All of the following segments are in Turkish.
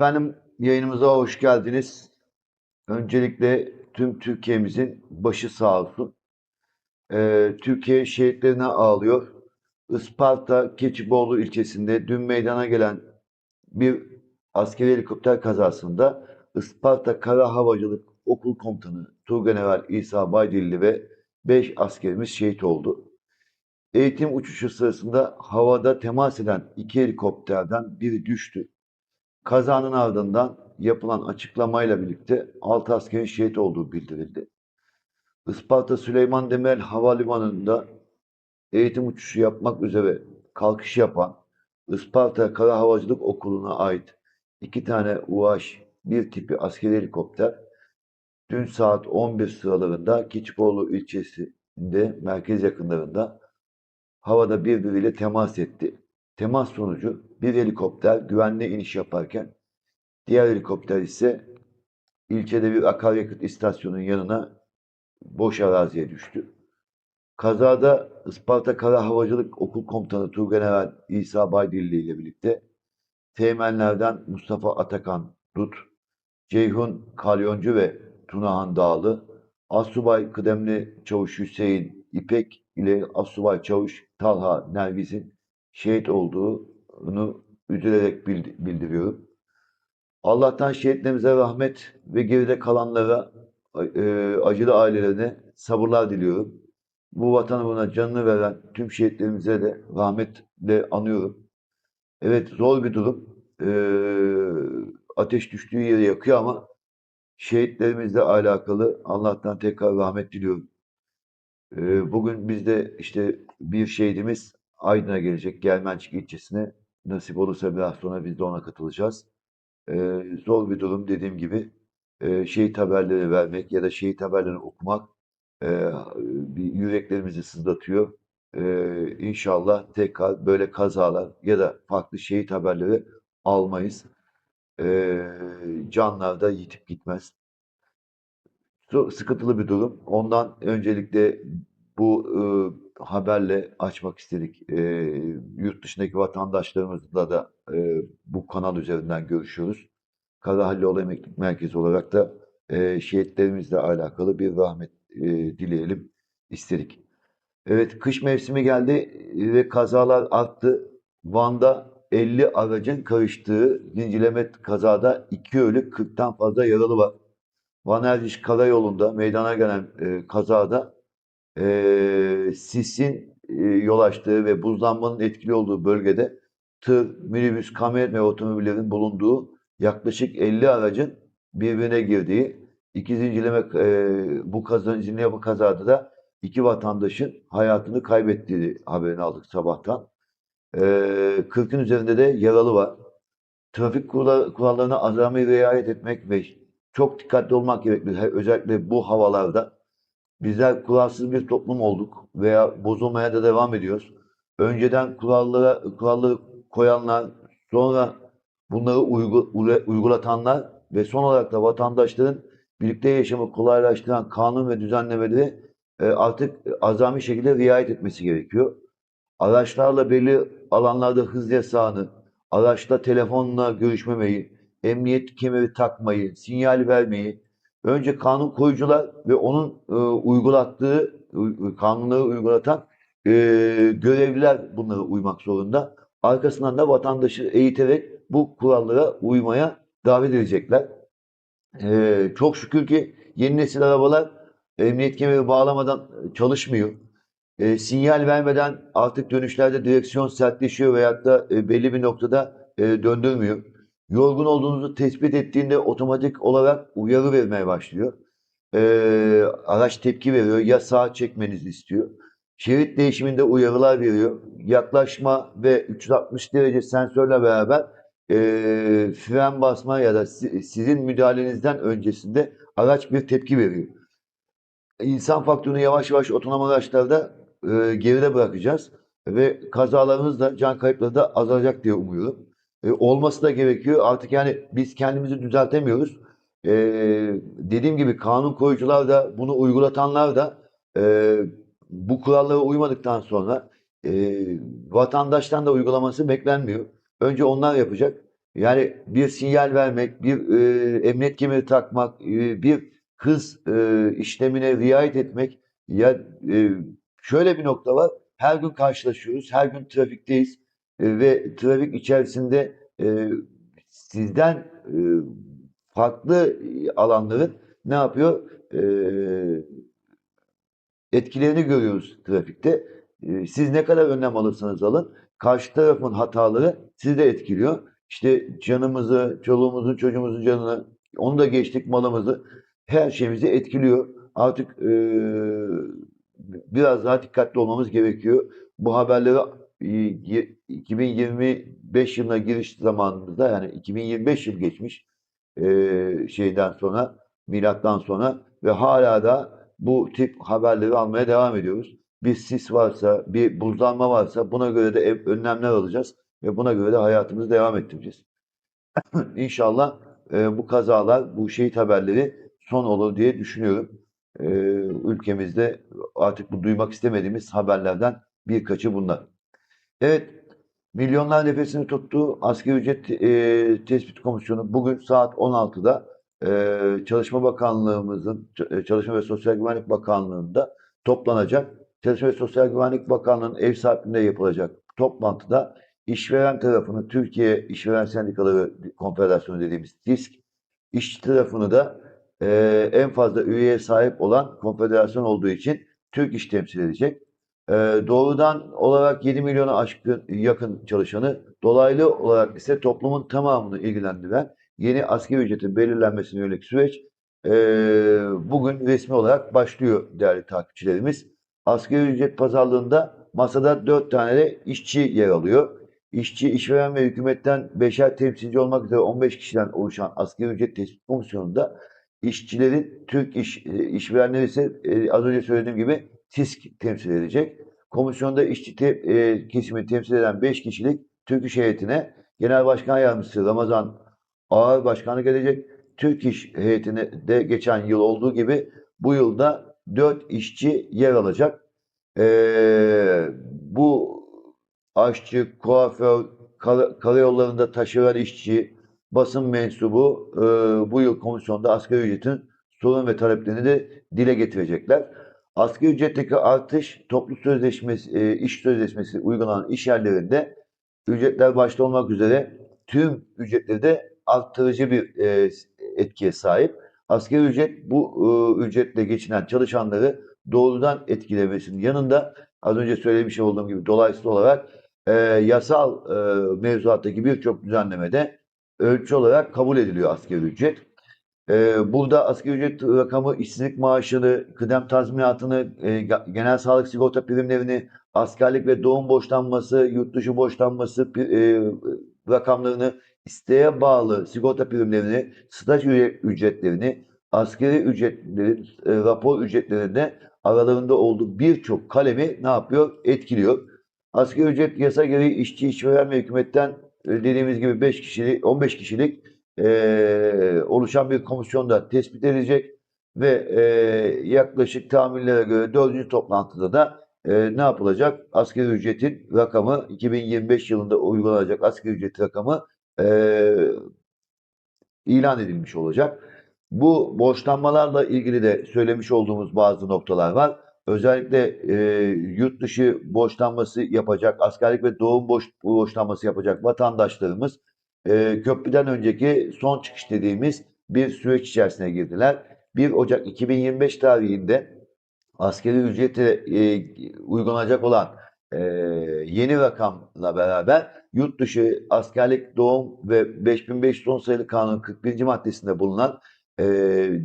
Efendim yayınımıza hoş geldiniz. Öncelikle tüm Türkiye'mizin başı sağ olsun. Ee, Türkiye şehitlerine ağlıyor. Isparta Keçiboğlu ilçesinde dün meydana gelen bir askeri helikopter kazasında Isparta Kara Havacılık Okul Komutanı Turgeneral İsa Baydilli ve 5 askerimiz şehit oldu. Eğitim uçuşu sırasında havada temas eden iki helikopterden biri düştü. Kazanın ardından yapılan açıklamayla birlikte 6 askerin şehit olduğu bildirildi. Isparta Süleyman Demirel Havalimanı'nda eğitim uçuşu yapmak üzere kalkış yapan Isparta Kara Havacılık Okulu'na ait iki tane UAŞ bir tipi askeri helikopter dün saat 11 sıralarında Keçipoğlu ilçesinde merkez yakınlarında havada birbiriyle temas etti. Temas sonucu bir helikopter güvenli iniş yaparken diğer helikopter ise ilçede bir akaryakıt istasyonunun yanına boş araziye düştü. Kazada Isparta Kara Havacılık Okul Komutanı Turgeneral İsa Baydilli ile birlikte teğmenlerden Mustafa Atakan Dut, Ceyhun Kalyoncu ve Tunahan Dağlı, Assubay Kıdemli Çavuş Hüseyin İpek ile Assubay Çavuş Talha Nergiz'in şehit olduğunu üzülerek bildi- bildiriyorum. Allah'tan şehitlerimize rahmet ve geride kalanlara, e, acılı ailelerine sabırlar diliyorum. Bu vatanı buna canını veren tüm şehitlerimize de rahmetle anıyorum. Evet zor bir durum. E, ateş düştüğü yeri yakıyor ama şehitlerimizle alakalı Allah'tan tekrar rahmet diliyorum. E, bugün bizde işte bir şehidimiz Aydın'a gelecek, Germençik ilçesine. Nasip olursa biraz sonra biz de ona katılacağız. Ee, zor bir durum dediğim gibi. Ee, şehit haberleri vermek ya da şehit haberlerini okumak e, bir yüreklerimizi sızlatıyor. Ee, inşallah tekrar böyle kazalar ya da farklı şehit haberleri almayız. Ee, canlar da yitip gitmez. Sıkıntılı bir durum. Ondan öncelikle bu e, haberle açmak istedik. E, yurt dışındaki vatandaşlarımızla da e, bu kanal üzerinden görüşüyoruz. Karahalloğlu Emeklilik Merkezi olarak da e, şehitlerimizle alakalı bir rahmet e, dileyelim istedik. Evet, kış mevsimi geldi ve kazalar arttı. Van'da 50 aracın karıştığı zincirleme kazada 2 ölü 40'tan fazla yaralı var. Van Erciş Karayolu'nda meydana gelen e, kazada e, sisin e, yol açtığı ve buzlanmanın etkili olduğu bölgede tır, minibüs, kamyonet ve otomobillerin bulunduğu yaklaşık 50 aracın birbirine girdiği iki zincirleme e, bu kaza, zincirleme kazada da iki vatandaşın hayatını kaybettiği haberini aldık sabahtan. E, 40'ın üzerinde de yaralı var. Trafik kurallarına azami riayet etmek ve çok dikkatli olmak gerekli. Özellikle bu havalarda. Bizler kuralsız bir toplum olduk veya bozulmaya da devam ediyoruz. Önceden kurallara, kuralları koyanlar, sonra bunları uygulatanlar ve son olarak da vatandaşların birlikte yaşamı kolaylaştıran kanun ve düzenlemeleri e, artık azami şekilde riayet etmesi gerekiyor. Araçlarla belli alanlarda hız yasağını, araçla telefonla görüşmemeyi, emniyet kemeri takmayı, sinyal vermeyi, önce kanun koyucular ve onun e, uygulattığı, kanunları uygulatan e, görevliler bunlara uymak zorunda. Arkasından da vatandaşı eğiterek bu kurallara uymaya davet edecekler. E, çok şükür ki yeni nesil arabalar emniyet kemeri bağlamadan çalışmıyor. E, sinyal vermeden artık dönüşlerde direksiyon sertleşiyor veyahut da e, belli bir noktada e, döndürmüyor. Yorgun olduğunuzu tespit ettiğinde otomatik olarak uyarı vermeye başlıyor. E, araç tepki veriyor. Ya sağa çekmenizi istiyor. Şerit değişiminde uyarılar veriyor. Yaklaşma ve 360 derece sensörle beraber e, fren basma ya da si- sizin müdahalenizden öncesinde araç bir tepki veriyor. İnsan faktörünü yavaş yavaş otonom araçlarda e, geride bırakacağız ve kazalarımız da can kayıpları da azalacak diye umuyorum. E, olması da gerekiyor. Artık yani biz kendimizi düzeltemiyoruz. E, dediğim gibi kanun koyucular da bunu uygulatanlar da e, bu kurallara uymadıktan sonra e, vatandaştan da uygulaması beklenmiyor. Önce onlar yapacak. Yani bir sinyal vermek, bir e, emniyet kemeri takmak, e, bir hız e, işlemine riayet etmek. Ya e, şöyle bir nokta var. Her gün karşılaşıyoruz, her gün trafikteyiz ve trafik içerisinde e, sizden e, farklı alanların ne yapıyor? E, etkilerini görüyoruz trafikte. E, siz ne kadar önlem alırsanız alın, karşı tarafın hataları sizi de etkiliyor. İşte canımızı, çoluğumuzun, çocuğumuzun canını, onu da geçtik malımızı, her şeyimizi etkiliyor. Artık e, biraz daha dikkatli olmamız gerekiyor. Bu haberleri e, 2025 yılına giriş zamanımızda yani 2025 yıl geçmiş e, şeyden sonra, milattan sonra ve hala da bu tip haberleri almaya devam ediyoruz. Bir sis varsa, bir buzlanma varsa buna göre de ev- önlemler alacağız ve buna göre de hayatımızı devam ettireceğiz. İnşallah e, bu kazalar, bu şehit haberleri son olur diye düşünüyorum. E, ülkemizde artık bu duymak istemediğimiz haberlerden birkaçı bunlar. Evet, milyonlar nefesini tuttu. Asgari ücret e, tespit komisyonu bugün saat 16'da e, Çalışma Bakanlığımızın, e, Çalışma ve Sosyal Güvenlik Bakanlığı'nda toplanacak. Çalışma ve Sosyal Güvenlik Bakanlığı'nın ev sahipliğinde yapılacak toplantıda işveren tarafını Türkiye İşveren Sendikaları Konfederasyonu dediğimiz TİSK, işçi tarafını da e, en fazla üyeye sahip olan konfederasyon olduğu için Türk İş temsil edecek. E, doğrudan olarak 7 milyona aşkın yakın çalışanı, dolaylı olarak ise toplumun tamamını ilgilendiren yeni asgari ücretin belirlenmesine yönelik süreç e, bugün resmi olarak başlıyor değerli takipçilerimiz. Asgari ücret pazarlığında masada 4 tane de işçi yer alıyor. İşçi, işveren ve hükümetten beşer temsilci olmak üzere 15 kişiden oluşan asgari ücret tespit komisyonunda işçilerin Türk iş, e, işverenleri ise e, az önce söylediğim gibi TİSK temsil edecek. Komisyonda işçi te, e, kesimi temsil eden 5 kişilik Türk İş heyetine Genel Başkan Yardımcısı Ramazan Ağır Başkanlık edecek. Türk İş heyetine de geçen yıl olduğu gibi bu yılda 4 işçi yer alacak. Ee, bu aşçı, kuaför, kar- karayollarında taşeron işçi, basın mensubu e, bu yıl komisyonda asgari ücretin sorun ve taleplerini de dile getirecekler. Asgari ücretteki artış toplu sözleşmesi, e, iş sözleşmesi uygulanan iş yerlerinde ücretler başta olmak üzere tüm ücretleri de arttırıcı bir e, etkiye sahip. Asgari ücret bu e, ücretle geçinen çalışanları doğrudan etkilemesinin yanında az önce söylemiş olduğum gibi dolayısıyla olarak yasal e, mevzuattaki birçok düzenlemede ölçü olarak kabul ediliyor asgari ücret. E, burada asgari ücret rakamı işsizlik maaşını, kıdem tazminatını, e, genel sağlık sigorta primlerini, askerlik ve doğum borçlanması, yurt dışı borçlanması e, rakamlarını, isteğe bağlı sigorta primlerini, staj ücretlerini, askeri ücretlerin, e, rapor ücretlerinde aralarında olduğu birçok kalemi ne yapıyor? Etkiliyor. Asgari ücret yasa gereği işçi, işveren ve hükümetten e, dediğimiz gibi 5 kişilik, 15 kişilik e, oluşan bir komisyonda tespit edilecek ve e, yaklaşık tahminlere göre dördüncü toplantıda da e, ne yapılacak? Asgari ücretin rakamı 2025 yılında uygulanacak asgari ücret rakamı e, ilan edilmiş olacak. Bu borçlanmalarla ilgili de söylemiş olduğumuz bazı noktalar var. Özellikle e, yurt dışı borçlanması yapacak, askerlik ve doğum borç, borçlanması yapacak vatandaşlarımız e, köprüden önceki son çıkış dediğimiz bir süreç içerisine girdiler. 1 Ocak 2025 tarihinde askeri ücrete e, uygulanacak olan e, yeni rakamla beraber yurt dışı askerlik, doğum ve 5510 sayılı kanunun 41. maddesinde bulunan e,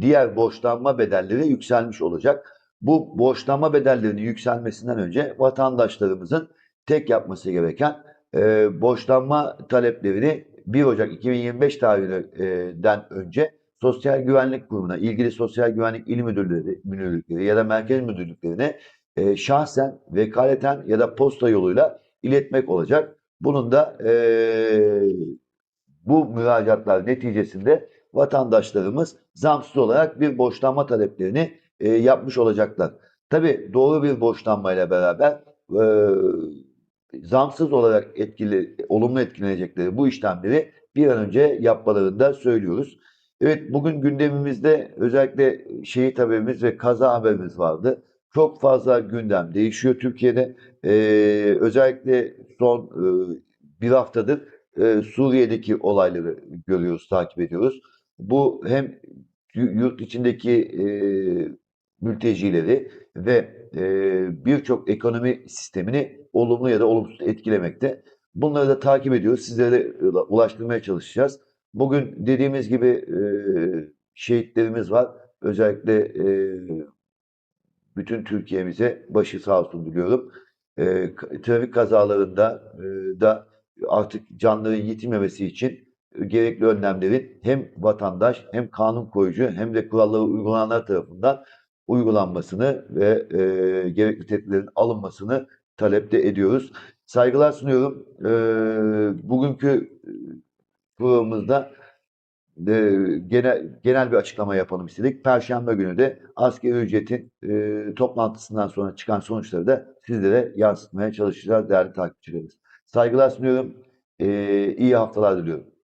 diğer borçlanma bedelleri yükselmiş olacak. Bu borçlanma bedellerinin yükselmesinden önce vatandaşlarımızın tek yapması gereken e, borçlanma taleplerini 1 Ocak 2025 tarihinden önce Sosyal Güvenlik Kurumu'na, ilgili Sosyal Güvenlik İl Müdürleri, müdürlükleri ya da merkez müdürlüklerine e, şahsen, vekaleten ya da posta yoluyla iletmek olacak. Bunun da e, bu müracaatlar neticesinde vatandaşlarımız zamsız olarak bir borçlanma taleplerini e, yapmış olacaklar. Tabii doğru bir borçlanmayla beraber e, zamsız olarak etkili, olumlu etkilenecekleri bu işlemleri bir an önce yapmalarını da söylüyoruz. Evet bugün gündemimizde özellikle şehit haberimiz ve kaza haberimiz vardı. Çok fazla gündem değişiyor Türkiye'de. Ee, özellikle son e, bir haftadır e, Suriye'deki olayları görüyoruz, takip ediyoruz. Bu hem yu- yurt içindeki e, mültecileri ve e, birçok ekonomi sistemini olumlu ya da olumsuz etkilemekte. Bunları da takip ediyoruz. Sizlere ulaştırmaya çalışacağız. Bugün dediğimiz gibi e, şehitlerimiz var. Özellikle e, bütün Türkiye'mize başı sağ olsun diliyorum. E, trafik kazalarında e, da artık canların yitilmemesi için gerekli önlemlerin hem vatandaş hem kanun koyucu hem de kuralları uygulananlar tarafından uygulanmasını ve e, gerekli tedbirlerin alınmasını talepte ediyoruz. Saygılar sunuyorum. E, bugünkü e, programımızda e, genel, genel bir açıklama yapalım istedik. Perşembe günü de asgari ücretin e, toplantısından sonra çıkan sonuçları da sizlere yansıtmaya çalışacağız değerli takipçilerimiz. Saygılar sunuyorum. E, iyi haftalar diliyorum.